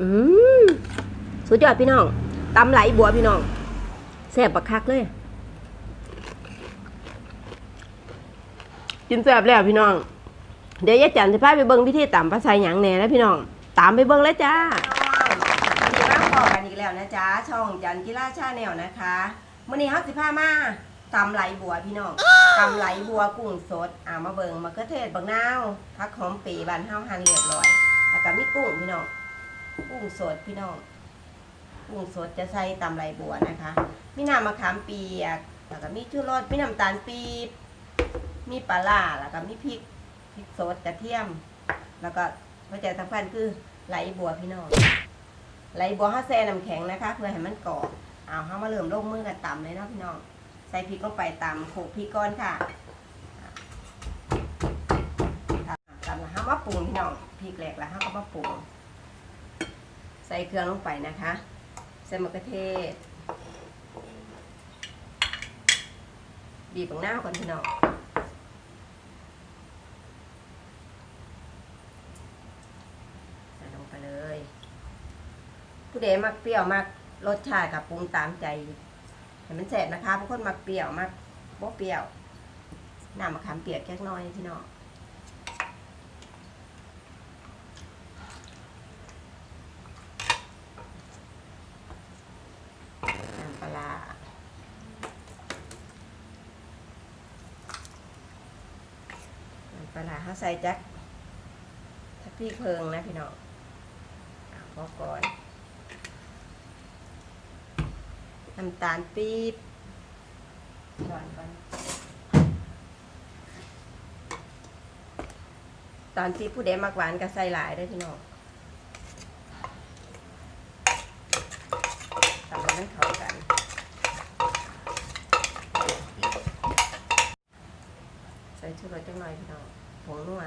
อืมสุดยอดพี่น้องตำไหลบัวพี่น้องแซ่บบักคักเลย กินแซ่บแล้วพี่น้อง เดี๋ยวยายจันจะพาไปเบิ่งพิธีตำภาษาหยังแหน่แล้วพี่น้อง ตามไปเบิ่งเลยจ้าวันนี้มาพอกันอีกแล้วนะจ๊ะช่องจันกีฬาชาแนลนะคะมื่อนี้เฮาสิพามาตำไหลบัวพี่น้องตำไหลบัวกุ้งสดอ่ามาเบิ่งมะเขือเทศบักนาวผักหอมปีบานเฮาหั่นเรียบร้อยแล้วก็มีกุ้งพี่น้อง กุ้งสดพี่น้องกุ้งสดจะใส่ตำไหลบัวนะคะ มีน้ำมะขามเปียกแล้วก็มีชูรสมีน้ำตาลปี๊บมีปลาล่าแล้วก็มีพริกพริกสดกระเทียม แล้วก็หัวใจสำคัญคือไหลบัวพี่น้องไหลบัวห้าแซ่น้ำแข็งนะคะ เพื่อให้มันกรอบเอาเข้ามาเริ่มลงมือกันตำเลยเนาะพี่น้องใส่พริกลงไปตำโขกพริกก้อนค่ะตำแล้วห้ามาปรุงพี่น้องพริกแหลกแล้วห้าก็มาปรุง ส่เครื่องลงไปนะคะ ใส่มะเขือเทศ บีบบังหน้าก่อนพี่น้องใส่ลงไปเลย ผู้ใดมักเปรี้ยวมักรสชาติกับปรุงตามใจให้มันแสบนะคะบางคนมักเปรี้ยวมักบ่เปรี้ยวน้ำมะขามเปียกแค่น้อยพี่น้องน้ำปลาร้า น้ำปลาเขาใส่จักถ้าพี่เพิงนะพี่น้องพอก่อนน้ำตาลปี๊บก่อนก่อนตอนที่ผู้ใดมักหวานก็ใส่หลายได้พี่น้องทำให้มันเข้ากัน ใส่ชูรสจังหน่อยพี่น้อง ผงนัว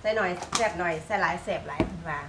ใส่หน่อยแสบหน่อยใส่หลายแสบหลายว่า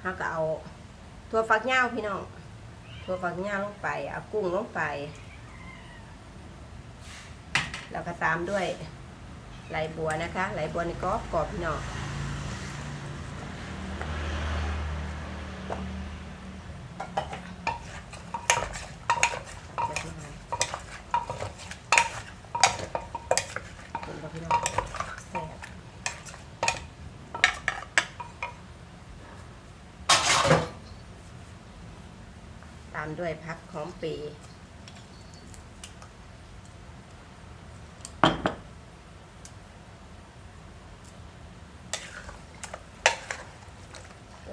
เขาก็เอาถั่วฝักยาวพี่น้องถั่วฝักยาวลงไปเอากุ้งลงไป แล้วก็ตามด้วยไหลบัวนะคะไหลบัวนี่ก็กรอบพี่น้องจัดหน่อย เห็นบ่พี่น้องแซ่บตามด้วยพักหอมปี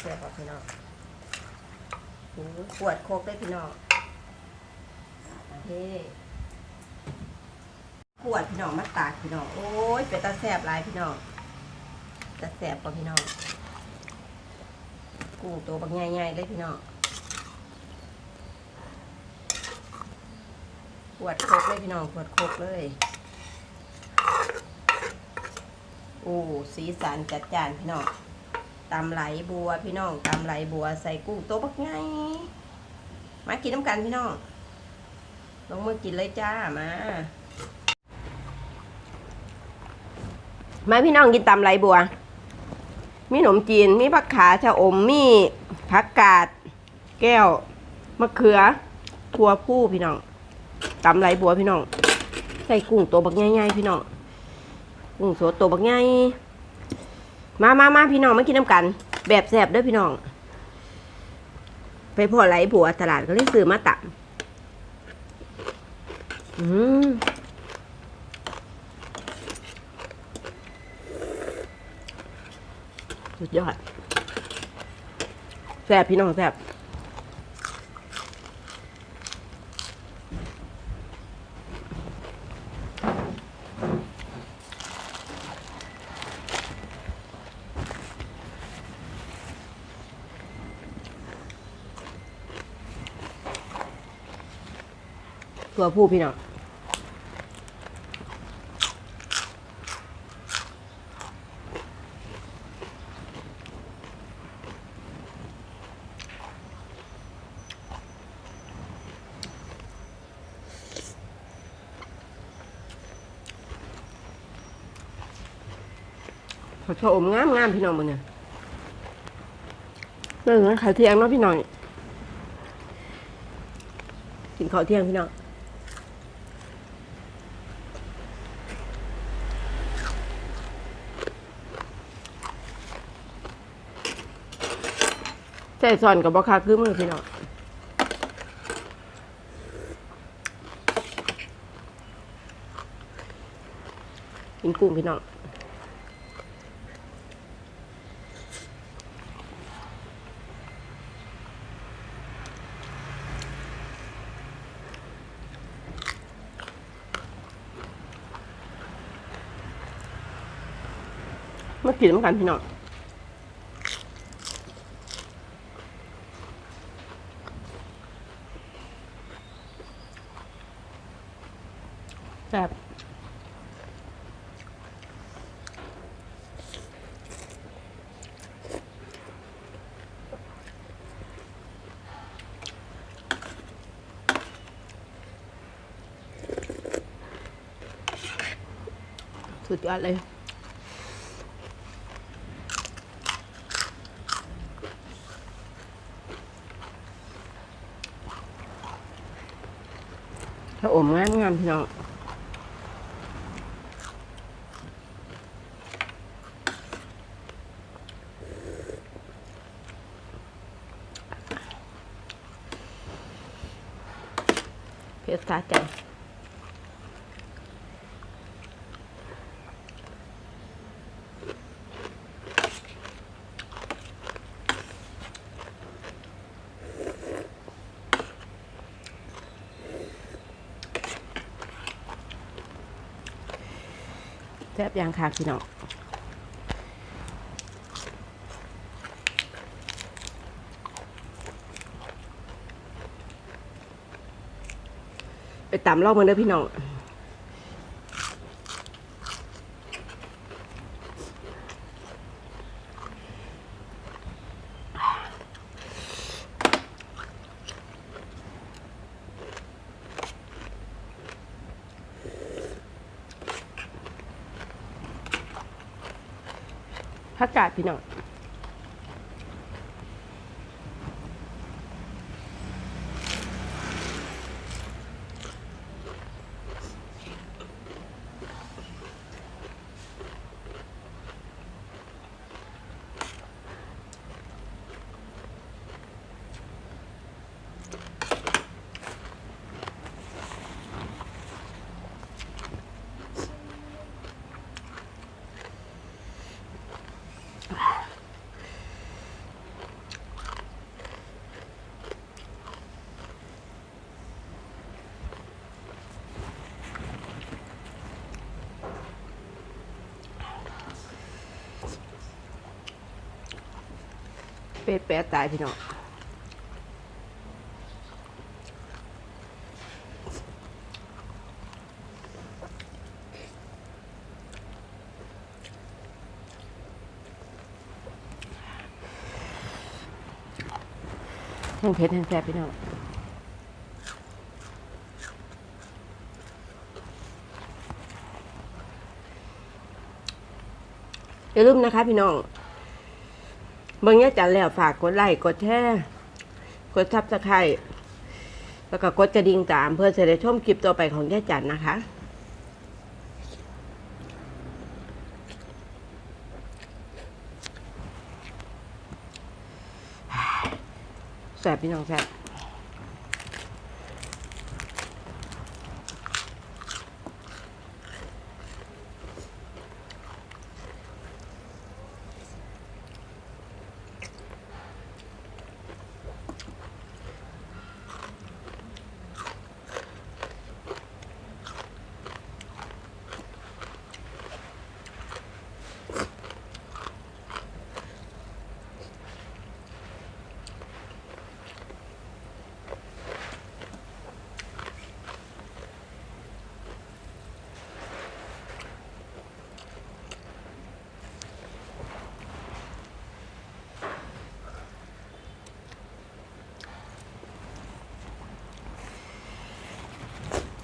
แซ่บบ่พี่น้องโอ้โหปวดโคกได้พี่น้องเฮ้ขวดพี่น้องมาตากพี่น้อง โอ้ยเป็นตาแสบลายพี่น้องตาแสบกว่าพี่น้องกุ้งตัวบางใหญ่ๆเลยพี่น้อง ขวดโคกเลยพี่น้องขวดโคกเลย โอ้สีสันจัดจานพี่น้องตำไหลบัวพี่น้องตำไหลบัวใส่กุ้งโตัวบักใหญ่มากินน้ำกันพี่น้องลงมือกินเลยจ้ามามาพี่น้องกินตำไรบัว มีขนมจีน มีผักขาชะอม มีผักกาด แก้ว มะเขือทัวผู้พี่น้อง ตำไรบัวพี่น้อง ใส่กุ้งตัวบักใหญ่ๆพี่น้อง กุ้งสดตัวบักใหญ่มามามาพี่น้องมากินน้ำกัน แบบแสบด้วยพี่น้อง ไปพอไหลบัวตลาดก็เลยซื้อมาตัอืมสุดยอดแซ่บพี่น้องแซ่บ ตัวผู้พี่น้องผัดชะอมงามงามพี่น้องมันเนี่ยเรื่องขายเที่ยงเนาะพี่น้องกินข้าวเที่ยงพี่น้อง ใส่ซอนกับบอคาคือมือพี่น้องกินกุ้งพี่น้องมากินน้ำกันพี่น้อง แซ่บสุดยอดเลยถ้าอมงามงามพี่น้อง เพชรสาใจแซ่บยางคาพี่น้อง ตำเล่ามันเด้อพี่น้องผักกาดพี่น้อง เป็ดแปะตายพี่น้องแห้งเผ็ดแห้งแซ่บพี่น้องอย่าลืมนะคะพี่น้อง เบิ่งแย่จันแล้วฝากกดไลค์กดแชร์กดซับสไครต์แล้วก็กดกระดิ่งตามเพื่อจะได้ชมคลิปต่อไปของแย่จันนะคะ แสบพี่น้องแสบ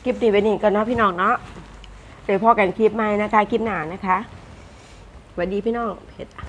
คลิปนี้ไปนี่กันเนาะพี่น้องเนาะเดี๋ยวพอกันคลิปใหม่นะคะ คลิปหน้านะคะสวัสดีพี่น้องเพชร